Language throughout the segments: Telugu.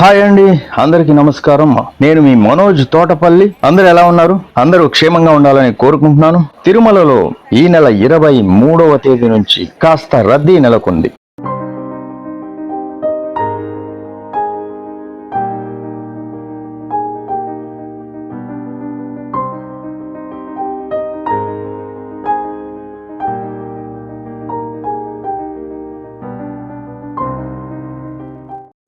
హాయ్ అండి అందరికీ నమస్కారం. నేను మీ మనోజ్ తోటపల్లి. అందరు ఎలా ఉన్నారు? అందరూ క్షేమంగా ఉండాలని కోరుకుంటున్నాను. తిరుమలలో ఈ నెల ఇరవై మూడవ తేదీ నుంచి కాస్త రద్దీ నెలకొంది.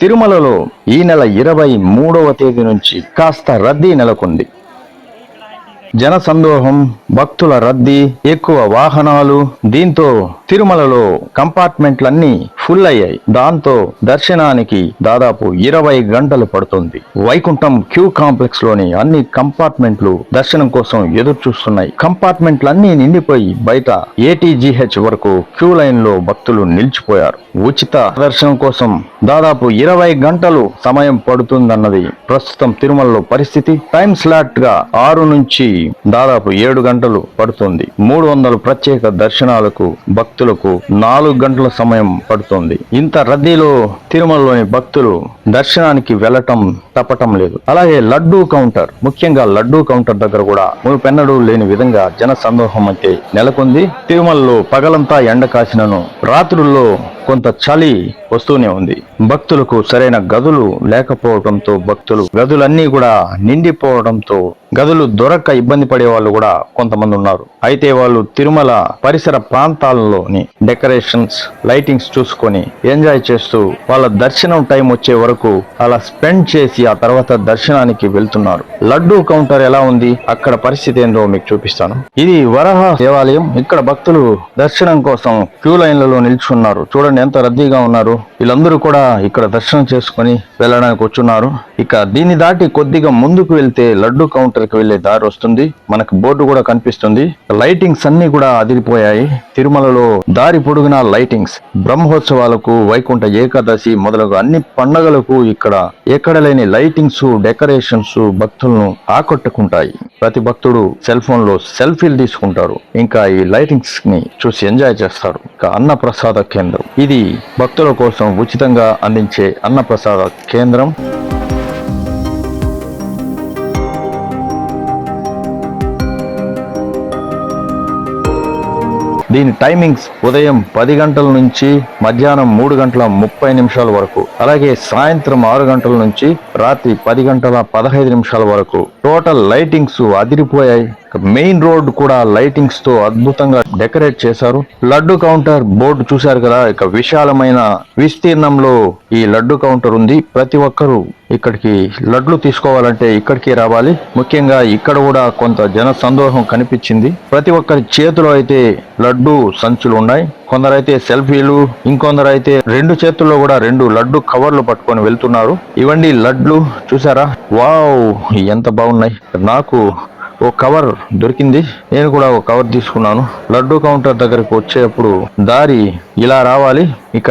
తిరుమలలో ఈ నెల ఇరవై మూడవ తేదీ నుంచి కాస్త రద్దీ నెలకొంది. జనసందోహం భక్తుల రద్దీ ఎక్కువ వాహనాలు దీంతో తిరుమలలో కంపార్ట్మెంట్లన్నీ ఫుల్ అయ్యాయి దాంతో దర్శనానికి దాదాపు ఇరవై గంటలు పడుతుంది. వైకుంఠం క్యూ కాంప్లెక్స్లోని అన్ని కంపార్ట్మెంట్లు దర్శనం కోసం ఎదురు చూస్తున్నాయి కంపార్ట్మెంట్లన్నీ నిండిపోయి బయట ఏటీజీహెచ్ వరకు క్యూ లైన్లో భక్తులు నిలిచిపోయారు. ఉచిత దర్శనం కోసం దాదాపు ఇరవై గంటలు సమయం పడుతుందన్నది ప్రస్తుతం తిరుమలలో పరిస్థితి. టైం స్లాట్గా ఆరు నుంచి దాదాపు ఏడు గంటలు పడుతుంది. మూడు వందల ప్రత్యేక దర్శనాలకు భక్తులకు నాలుగు గంటల సమయం పడుతుంది. ఇంత రద్దీలో తిరుమలలోని భక్తులు దర్శనానికి వెళ్ళటం తప్పటం లేదు. అలాగే లడ్డూ కౌంటర్ ముఖ్యంగా లడ్డూ కౌంటర్ దగ్గర కూడా మునుపెన్నడూ లేని విధంగా జన సందోహం అయితే నెలకొంది. తిరుమలలో పగలంతా ఎండ కాసినను రాత్రుల్లో కొంత చలి వస్తూనే ఉంది. భక్తులకు సరైన గదులు లేకపోవడంతో భక్తులు గదులన్నీ కూడా నిండిపోవడంతో గదులు దొరక్క ఇబ్బంది పడే వాళ్ళు కూడా కొంతమంది ఉన్నారు. అయితే వాళ్ళు తిరుమల పరిసర ప్రాంతాలలోని డెకరేషన్స్ లైటింగ్స్ చూసుకొని ఎంజాయ్ చేస్తూ వాళ్ళ దర్శనం టైం వచ్చే వరకు అలా స్పెండ్ చేసి ఆ తర్వాత దర్శనానికి వెళ్తున్నారు. లడ్డూ కౌంటర్ ఎలా ఉంది? అక్కడ పరిస్థితి ఏందో మీకు చూపిస్తాను. ఇది వరహ దేవాలయం. ఇక్కడ భక్తులు దర్శనం కోసం క్యూ లైన్లలో నిల్చున్నారు. చూడండి ఎంత రద్దీగా ఉన్నారు? వీళ్ళందరూ కూడా ఇక్కడ దర్శనం చేసుకొని వెళ్ళడానికి వచ్చున్నారు. ఇక దీన్ని దాటి కొద్దిగా ముందుకు వెళ్తే లడ్డు కౌంటర్కి వెళ్ళే దారి వస్తుంది. మనకు బోర్డు కూడా కనిపిస్తుంది. లైటింగ్స్ అన్ని కూడా అదిరిపోయాయి. తిరుమలలో దారి పొడుగున లైటింగ్స్. బ్రహ్మోత్సవాలకు వైకుంఠ ఏకాదశి మొదలగు అన్ని పండగలకు ఇక్కడ ఎక్కడ లేని లైటింగ్స్ డెకరేషన్స్ భక్తులను ఆకట్టుకుంటాయి. ప్రతి భక్తుడు సెల్ ఫోన్లో సెల్ఫీలు తీసుకుంటారు. ఇంకా ఈ లైటింగ్స్ని చూసి ఎంజాయ్ చేస్తారు. యొక్క అన్నప్రసాద కేంద్రం. ఇది భక్తుల కోసం ఉచితంగా అందించే అన్నప్రసాద కేంద్రం. దీని టైమింగ్స్ ఉదయం పది గంటల నుంచి మధ్యాహ్నం మూడు గంటల ముప్పై నిమిషాల వరకు అలాగే సాయంత్రం ఆరు గంటల నుంచి రాత్రి పది గంటల పదహైదు నిమిషాల వరకు. టోటల్ లైటింగ్స్ అదిరిపోయాయి. మెయిన్ రోడ్ కూడా లైటింగ్స్తో అద్భుతంగా డెకరేట్ చేశారు. లడ్డు కౌంటర్ బోర్డు చూశారు కదా ఇక విశాలమైన విస్తీర్ణంలో ఈ లడ్డు కౌంటర్ ఉంది. ప్రతి ఒక్కరూ ఇక్కడికి లడ్లు తీసుకోవాలంటే ఇక్కడికి రావాలి. ముఖ్యంగా ఇక్కడ కూడా కొంత జన సందోహం కనిపించింది. ప్రతి ఒక్కరి చేతిలో అయితే లడ్డు సంచులు ఉన్నాయి. కొందరైతే సెల్ఫీలు ఇంకొందరైతే రెండు చేతుల్లో కూడా రెండు లడ్డు కవర్లు పట్టుకొని వెళ్తున్నారు. ఇవండి లడ్లు చూసారా వావ్ ఎంత బాగున్నాయి. నాకు ఓ కవర్ దొరికింది. నేను కూడా ఒక కవర్ తీసుకున్నాను. లడ్డు కౌంటర్ దగ్గరకు వచ్చేటప్పుడు దారి ఇలా రావాలి. ఇక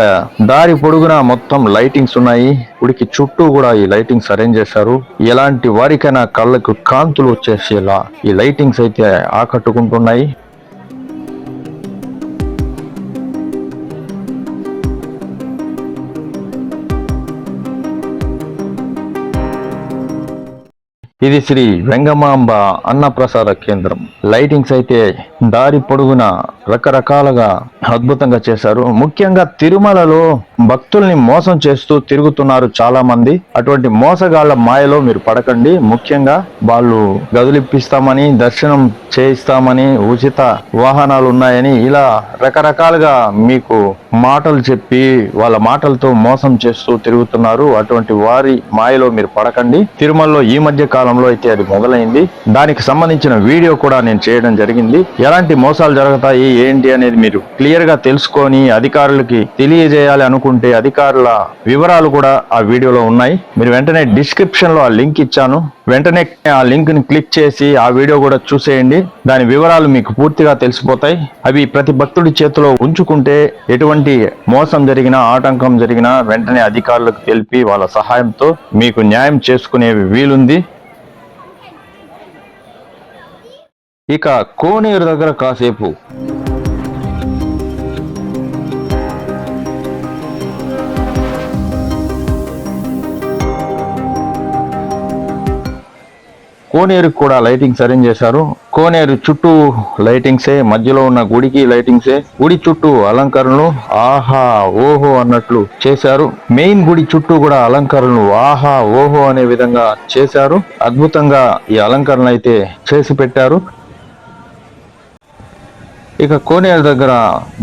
దారి పొడుగునా మొత్తం లైటింగ్స్ ఉన్నాయి. గుడికి చుట్టూ కూడా ఈ లైటింగ్స్ అరేంజ్ చేశారు. ఎలాంటి వారికైనా కళ్ళకు కాంతులు వచ్చేసేలా ఈ లైటింగ్స్ అయితే ఆకట్టుకుంటున్నాయి. ఇది శ్రీ వెంగమాంబ అన్నప్రసాద కేంద్రం. లైటింగ్స్ అయితే దారి పొడుగున రకరకాలుగా అద్భుతంగా చేశారు. ముఖ్యంగా తిరుమలలో భక్తుల్ని మోసం చేస్తూ తిరుగుతున్నారు చాలా మంది అటువంటి మోసగాళ్ళ మాయలో మీరు పడకండి. ముఖ్యంగా వాళ్ళు గదులిప్పిస్తామని దర్శనం చేయిస్తామని ఉచిత వాహనాలు ఉన్నాయని ఇలా రకరకాలుగా మీకు మాటలు చెప్పి వాళ్ళ మాటలతో మోసం చేస్తూ తిరుగుతున్నారు. అటువంటి వారి మాయలో మీరు పడకండి. తిరుమలలో ఈ మధ్య కాలం కాలంలో అయితే అది మొదలైంది. దానికి సంబంధించిన వీడియో కూడా నేను చేయడం జరిగింది. ఎలాంటి మోసాలు జరుగుతాయి ఏంటి అనేది మీరు క్లియర్గా తెలుసుకొని అధికారులకి తెలియజేయాలి అనుకుంటే అధికారుల వివరాలు కూడా ఆ వీడియోలో ఉన్నాయి. మీరు వెంటనే డిస్క్రిప్షన్లో ఆ లింక్ ఇచ్చాను. వెంటనే ఆ లింక్ని క్లిక్ చేసి ఆ వీడియో కూడా చూసేయండి. దాని వివరాలు మీకు పూర్తిగా తెలిసిపోతాయి. అవి ప్రతి భక్తుడి చేతిలో ఉంచుకుంటే ఎటువంటి మోసం జరిగినా ఆటంకం జరిగినా వెంటనే అధికారులకు తెలిపి వాళ్ళ సహాయంతో మీకు న్యాయం చేసుకునే వీలుంది. ఇక కోనేరు దగ్గర కాసేపు. కోనేరుకు కూడా లైటింగ్స్ అరేంజ్ చేశారు. కోనేరు చుట్టూ లైటింగ్సే మధ్యలో ఉన్న గుడికి లైటింగ్సే గుడి చుట్టూ అలంకరణలు ఆహా ఓహో అన్నట్లు చేశారు. మెయిన్ గుడి చుట్టూ కూడా అలంకరణలు ఆహా ఓహో అనే విధంగా చేశారు. అద్భుతంగా ఈ అలంకరణ అయితే చేసి పెట్టారు. ఇక కోనేరు దగ్గర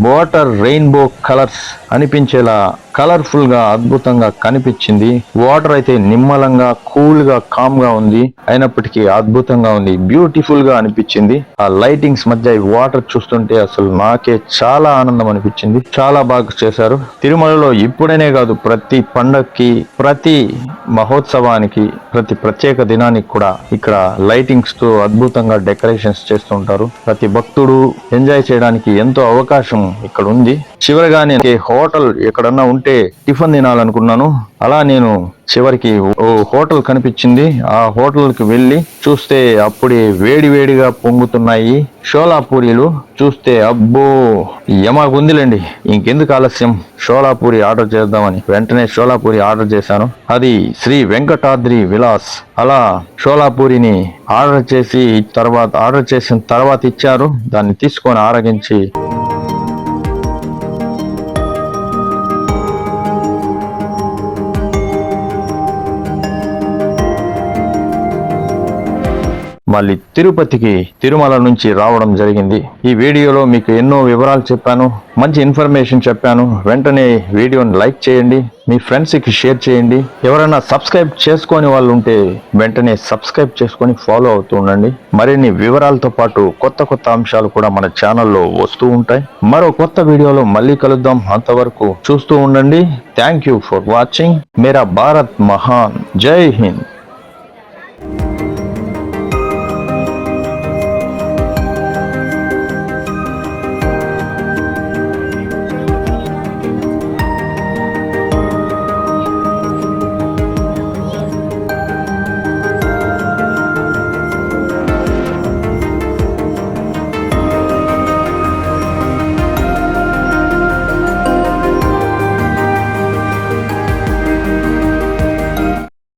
వాటర్ రెయిన్బో కలర్స్ అనిపించేలా కలర్ఫుల్గా అద్భుతంగా కనిపించింది. వాటర్ అయితే నిమ్మలంగా కూల్ కామ్గా కామ్గా ఉంది. అయినప్పటికీ అద్భుతంగా ఉంది. బ్యూటిఫుల్గా అనిపించింది. ఆ లైటింగ్స్ మధ్య ఈ వాటర్ చూస్తుంటే అసలు నాకే చాలా ఆనందం అనిపించింది. చాలా బాగా చేశారు. తిరుమలలో ఇప్పుడనే కాదు ప్రతి పండక్కి ప్రతి మహోత్సవానికి ప్రతి ప్రత్యేక దినానికి కూడా ఇక్కడ లైటింగ్స్తో అద్భుతంగా డెకరేషన్స్ చేస్తుంటారు ప్రతి భక్తుడు ఎంజాయ్ చేయడానికి ఎంతో అవకాశం ఇక్కడ ఉంది. చివరిగా హో హోటల్ ఎక్కడన్నా ఉంటే టిఫిన్ తినాలనుకున్నాను. అలా నేను చివరికి ఓ హోటల్ కనిపించింది. ఆ హోటల్కి వెళ్ళి చూస్తే అప్పుడే వేడి వేడిగా పొంగుతున్నాయి షోలాపూరీలు. చూస్తే అబ్బో యమాగుందిలేండి ఇంకెందుకు ఆలస్యం? షోలాపూరి ఆర్డర్ చేద్దామని వెంటనే షోలాపూరి ఆర్డర్ చేశాను. అది శ్రీ వెంకటాద్రి విలాస్. అలా షోలాపూరిని ఆర్డర్ చేసి తర్వాత ఆర్డర్ చేసిన తర్వాత ఇచ్చారు. దాన్ని తీసుకొని ఆరగించి మళ్ళీ తిరుపతికి తిరుమల నుంచి రావడం జరిగింది. ఈ వీడియోలో మీకు ఎన్నో వివరాలు చెప్పాను మంచి ఇన్ఫర్మేషన్ చెప్పాను. వెంటనే వీడియోని లైక్ చేయండి మీ ఫ్రెండ్స్కి షేర్ చేయండి. ఎవరైనా సబ్స్క్రైబ్ చేసుకొని వాళ్ళు ఉంటే వెంటనే సబ్స్క్రైబ్ చేసుకొని ఫాలో అవుతూ ఉండండి. మరిన్ని వివరాలతో పాటు కొత్త కొత్త అంశాలు కూడా మన ఛానల్లో వస్తూ ఉంటాయి. మరో కొత్త వీడియోలో మళ్ళీ కలుద్దాం. అంతవరకు చూస్తూ ఉండండి. థ్యాంక్ యూ ఫర్ వాచింగ్ మేరా భారత్ మహాన్. జై హింద్.